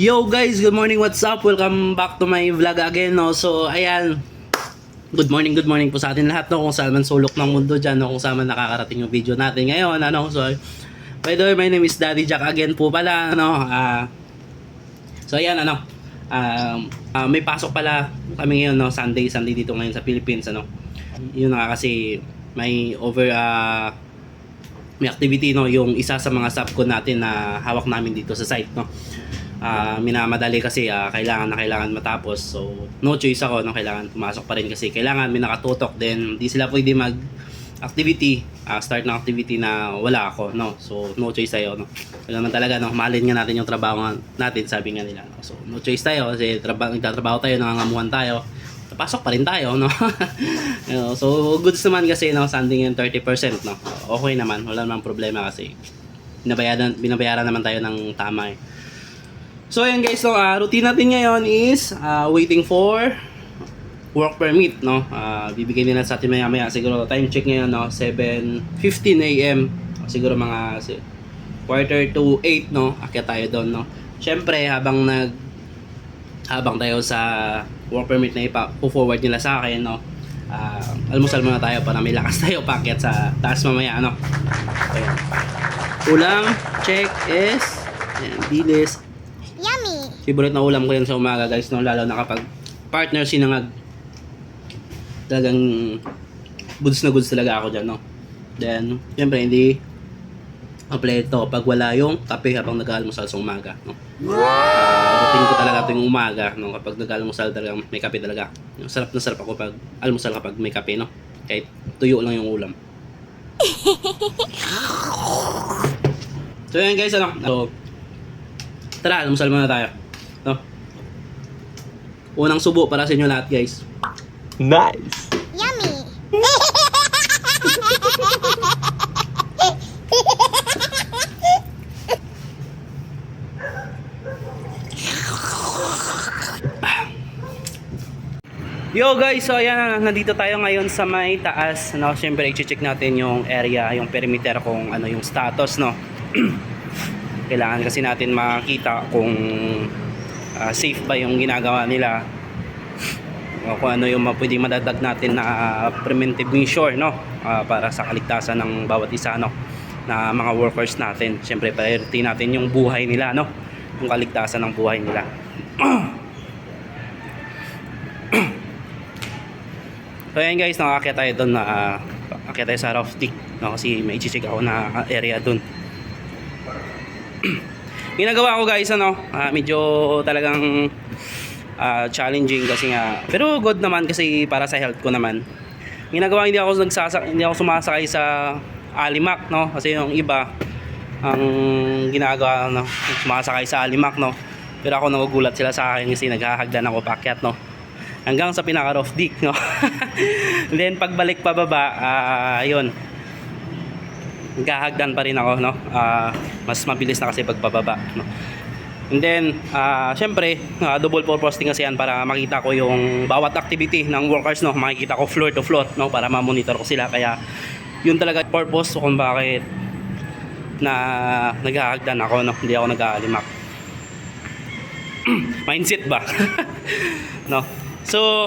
Yo guys, good morning, what's up? Welcome back to my vlog again, no? So, ayan, good morning, good morning po sa atin lahat, no? Kung saan man sulok ng mundo dyan, no? Kung saan man nakakarating yung video natin ngayon, ano? So, by the way, my name is Daddy Jack again po pala, ano? Ah, so, ayan, ano? Um, ah, may pasok pala kami ngayon, no? Sunday, Sunday dito ngayon sa Philippines, ano? Yun nga kasi may over, ah, may activity no yung isa sa mga subcon natin na hawak namin dito sa site no Ah, minamadali kasi ah, kailangan na kailangan matapos so no choice ako no kailangan pumasok pa rin kasi kailangan may nakatutok then di sila pwede mag activity ah, start ng activity na wala ako no so no choice tayo no Kaya naman talaga no mahalin nga natin yung trabaho natin sabi nga nila no so no choice tayo kasi trabaho nagtatrabaho tayo nangangamuhan tayo pasok pa rin tayo, no? So, goods naman kasi, no? Sanding yung 30%, no? Okay naman, wala namang problema kasi binabayaran, binabayaran naman tayo ng tama, eh. So, ayan guys, no? ah, routine natin ngayon is ah, waiting for work permit, no? Ah, bibigay nila sa atin maya-maya. Siguro, time check ngayon, no? 7.15 a.m. Siguro mga quarter to 8, no? Akyat tayo doon, no? Siyempre, habang nag habang tayo sa work permit na ipa-forward nila sa akin, no? Ah, almusal muna tayo para may lakas tayo packet sa taas mamaya, ano? Ayan. Ulam, check, is, ayan, bilis. Favorite na ulam ko yan sa umaga, guys, no? Lalo na kapag partner sinangag. Talagang goods na goods talaga ako dyan, no? Then, syempre, hindi kompleto pag wala yung kape habang nag-almusal sa umaga, no? Ah, routine ko talaga tuwing umaga, no? Kapag nag-almusal talaga, may kape talaga. Yung Sarap na sarap ako pag almusal kapag may kape, no? Kahit tuyo lang yung ulam. so yun guys, ano? So, tara, almusal muna tayo. No? Unang subo para sa inyo lahat, guys. Nice. Yummy! Yo guys, so ayan, nandito tayo ngayon sa may taas. No, syempre i-check natin yung area, yung perimeter kung ano yung status, no. Kailangan kasi natin makita kung ah, safe ba yung ginagawa nila. O kung ano yung pwedeng madadag natin na preventive measure, no, Ah, para sa kaligtasan ng bawat isa, no, na mga workers natin. Syempre priority natin yung buhay nila, no, yung kaligtasan ng buhay nila. So ayan guys, nakakita tayo doon na uh, tayo sa Raftik no? kasi may i-check ako na area doon. Ginagawa ko guys ano, ah, medyo talagang ah, challenging kasi nga. Pero good naman kasi para sa health ko naman. Ginagawa hindi ako nagsasak hindi ako sumasakay sa Alimak no? Kasi yung iba ang ginagawa no sumasakay sa Alimak no. Pero ako nagugulat sila sa akin kasi naghahagdan ako pakyat no? Hanggang sa pinaka rough dick no? Then pagbalik pababa ah yun gahagdan pa rin ako no? Ah, mas mabilis na kasi pagbababa no? And then ah syempre ah, double purpose kasi yan para makita ko yung bawat activity ng workers no? Makikita ko floor to floor no? Para ma-monitor ko sila. Kaya yun talaga purpose kung bakit na naghahagdan ako no? Hindi ako nag-aalimak. Mindset ba? No? So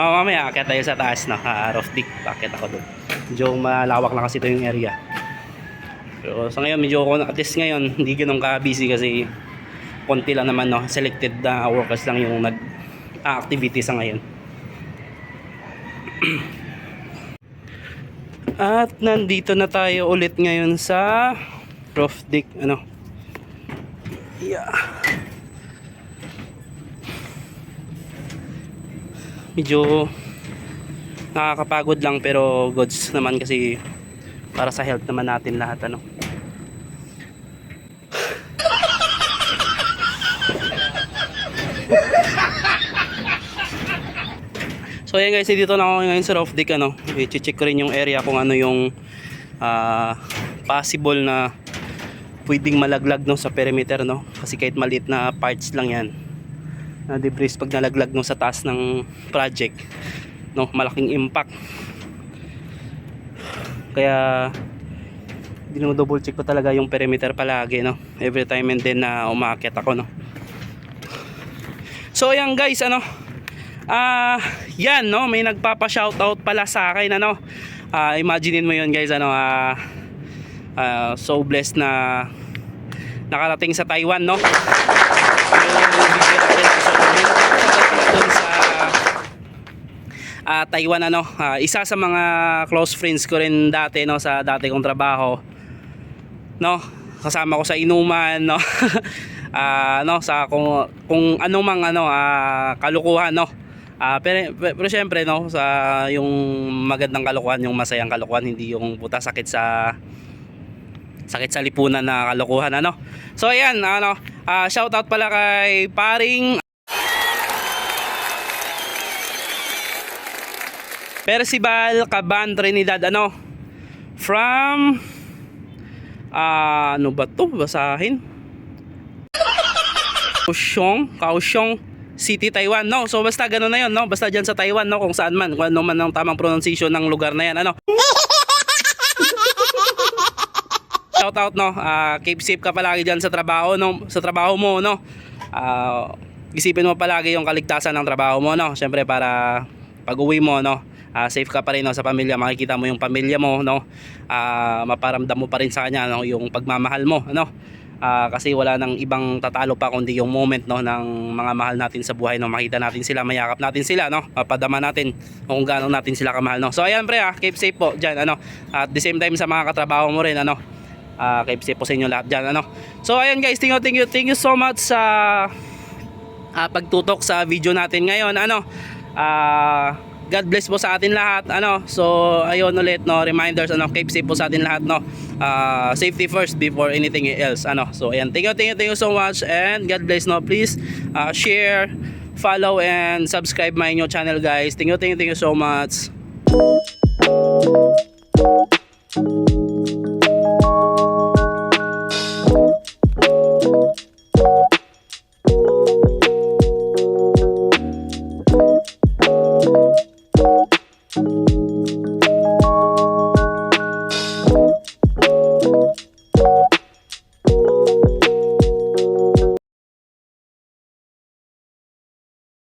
oh, mamaya akit tayo sa taas no? Uh, rough dick akit ako doon medyo malawak lang kasi ito yung area pero sa ngayon medyo ako at least ngayon. Hindi ganun ka busy kasi konti lang naman no? Selected na workers lang yung nag ah, activity sa ngayon. At nandito na tayo ulit ngayon sa rough dick ano? Yeah. Medyo nakakapagod lang pero goods naman kasi para sa health naman natin lahat ano So ayan guys, dito na ako ngayon sa rough deck ano. I-check ko rin yung area kung ano yung ah, possible na pwedeng malaglag no sa perimeter no. Kasi kahit maliit na parts lang yan na debris pag nalaglag no sa taas ng project no malaking impact kaya double check ko talaga yung perimeter palagi no every time and then na umaakit ako no So ayan guys, ano? Ah, yan no, may nagpapa-shoutout pala sa akin ano. Ah, imaginein mo 'yon guys, ano ah ah, so blessed na nakarating sa Taiwan, no? Ah, Taiwan ano, Ah, isa sa mga close friends ko rin dati no sa dati kong trabaho. No, kasama ko sa inuman no. Ah, no sa kung kung anong mang ano ah, kalukuhan no. Ah, pero, pero, syempre no sa yung magandang kalokohan, yung masayang kalokohan, hindi yung puta sakit sa sakit sa lipunan na kalokohan ano. So ayan, ano, ah, shout out pala kay paring Percival Caban Trinidad ano? From ah, ano ba to? Basahin. Kaohsiung Kaohsiung City Taiwan no? So basta ganun na yon no? Basta diyan sa Taiwan no? Kung saan man kung ano man ang tamang pronunciation ng lugar na yan ano? Shout out no? Ah, keep safe ka palagi diyan sa trabaho no? Sa trabaho mo no? Ah, isipin mo palagi yung kaligtasan ng trabaho mo no? Syempre para pag uwi mo no? Ah, safe ka pa rin no, sa pamilya makikita mo yung pamilya mo no? Ah, maparamdam mo pa rin sa kanya no? Yung pagmamahal mo ano Ah, kasi wala nang ibang tatalo pa kundi yung moment no ng mga mahal natin sa buhay no. Makita natin sila mayakap natin sila no. Mapadama natin kung gaano natin sila kamahal no. So ayan pre ah, keep safe po diyan ano. At the same time sa mga katrabaho mo rin ano. Ah, keep safe po sa inyo lahat diyan ano. So ayan guys thank you thank you thank you so much sa ah, pagtutok sa video natin ngayon ano. Ah God bless po sa atin lahat ano. So ayun ulit no reminders ano keep safe po sa atin lahat no. Ah, safety first before anything else ano. So ayan. Thank you thank you thank you so much and God bless no. Please ah, share follow and subscribe my new channel guys. Thank you thank you thank you so much